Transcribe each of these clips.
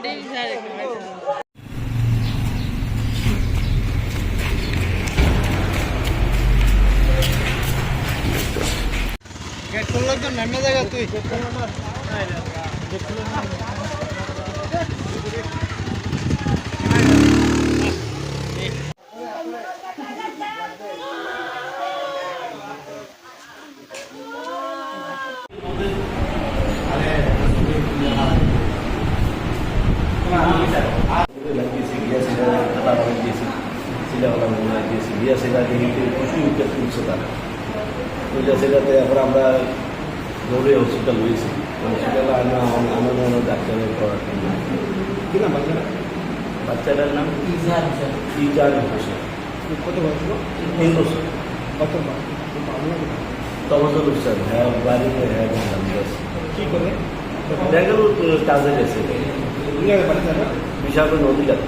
বাড়ির তুই লাগিয়েছি গিয়া সেটা খাতা লাগিয়েছি সিলাওয়ালা মনে লাগিয়েছি গিয়া সেটা দেখে প্রচুর উঠে তুলছে তারা তুলে সেটাতে এবার আমরা দৌড়ে হসপিটাল হয়েছি হসপিটালে আমরা আমার মনে ডাক্তারের করার কি নাম বাচ্চাটা বাচ্চাটার নাম ইজার হোসেন কত বয়স তিন বছর কত স্যার হ্যাঁ বাড়িতে হ্যাঁ কি করে? ব্যাঙ্গালোর কাজে গেছে বিশাল নদী কাছে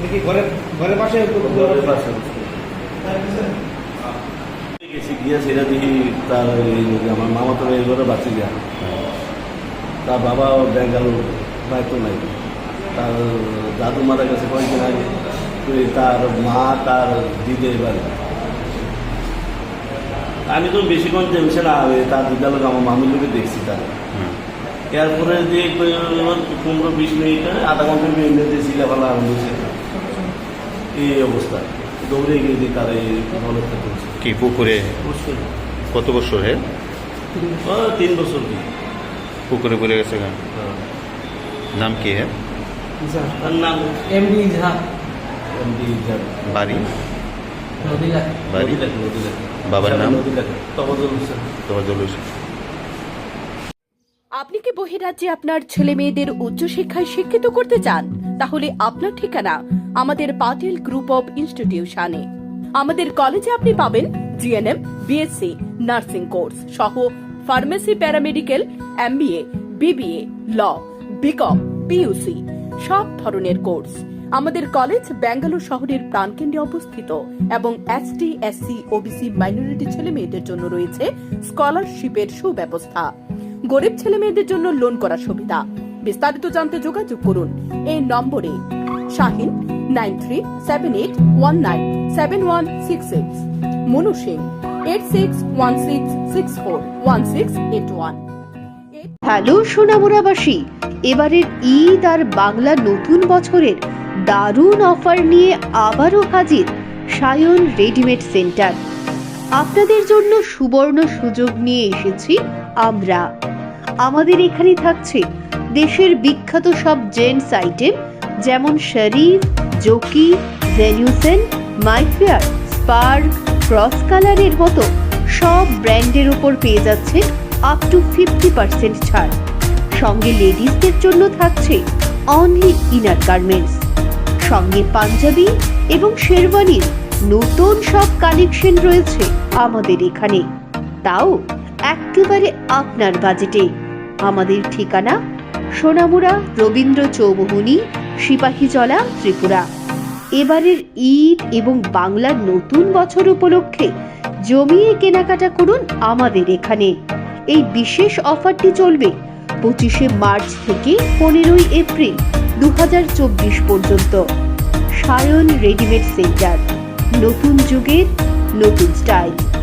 দেখি ঘরের ঘরের পাশে ঘরের পাশে গেছি গিয়ে সেটা দেখি তার আমার মামা তো এবারে বাঁচে গিয়া। তার বাবা ব্যাঙ্গালোর বাইতো নাই। তার দাদু মারা গেছে কয়েকদিন আগে। তো তার মা তার দিদে এবারে। আমি তো বেশিক্ষণ টেনশন না তার বিদ্যালয় আমার মামির লোকে দেখছি তার। এরপরে যে পনেরো বিশ মিনিট আধা ঘণ্টা মিনিট দিয়ে সিলাফালা আরম্ভ হয়েছে। এই অবস্থা। দৌড়ে গিয়ে দিয়ে তার এই করছে। কি পুকুরে? অবশ্যই কত বছর হে? তিন বছর কি? পুকুরে পড়ে গেছে কেন? নাম কি হে? তার নাম এমডি ঝা এমডি জান। বাড়ি। বাবার নাম? হোসেন। হোসেন। আপনি কি বহিরাজ্যে আপনার ছেলে মেয়েদের উচ্চশিক্ষায় শিক্ষিত করতে চান? তাহলে আপনার ঠিকানা আমাদের পাটেল গ্রুপ অব ইনস্টিটিউশনে। আমাদের কলেজে আপনি পাবেন জিএনএম বিএসসি নার্সিং কোর্স সহ pharmacy paramedical MBA BBA law BCom PUC সব ধরনের কোর্স। আমাদের কলেজ ব্যাঙ্গালোর শহরের প্রাণকেন্দ্রে অবস্থিত এবং এসটি এসসি ওবিসি মাইনরিটি ছেলে মেয়েদের জন্য রয়েছে স্কলারশিপের সুব্যবস্থা। গরিব ছেলে মেয়েদের জন্য লোন করার সুবিধা। বিস্তারিত জানতে যোগাযোগ করুন। এই নম্বরে Shahin nine three seven eight one nine seven one six six Monu Singh eight six one six six four one six eight one. Hello সোনামুরাবাসী এবারের ঈদ আর বাংলা নতুন বছরের দারুণ অফার নিয়ে আবারও হাজির সায়ন রেডিমেড সেন্টার। আপনাদের জন্য সুবর্ণ সুযোগ নিয়ে এসেছি আমরা। আমাদের এখানে থাকছে দেশের বিখ্যাত সব জেন্টস আইটেম, যেমন শরীফ, জকি জেনিউসেন মাইফেয়ার, স্পার্ক, ক্রস কালারের মতো সব ব্র্যান্ডের উপর পেয়ে যাচ্ছে আপ টু ফিফটি পার্সেন্ট ছাড়। সঙ্গে লেডিসদের জন্য থাকছে অনলি ইনার গার্মেন্টস সঙ্গে পাঞ্জাবি এবং শেরওয়ানির নতুন সব কালেকশন রয়েছে আমাদের এখানে। তাও একেবারে আপনার বাজেটে আমাদের ঠিকানা সোনামুড়া, রবীন্দ্র চৌবহুনী সিপাহীজলা ত্রিপুরা। এবারের ঈদ এবং বাংলার নতুন বছর উপলক্ষে জমিয়ে কেনাকাটা করুন আমাদের এখানে। এই বিশেষ অফারটি চলবে পঁচিশে মার্চ থেকে পনেরোই এপ্রিল দু হাজার চব্বিশ পর্যন্ত। Sayan readymade centre. নতুন যুগের নতুন স্টাইল।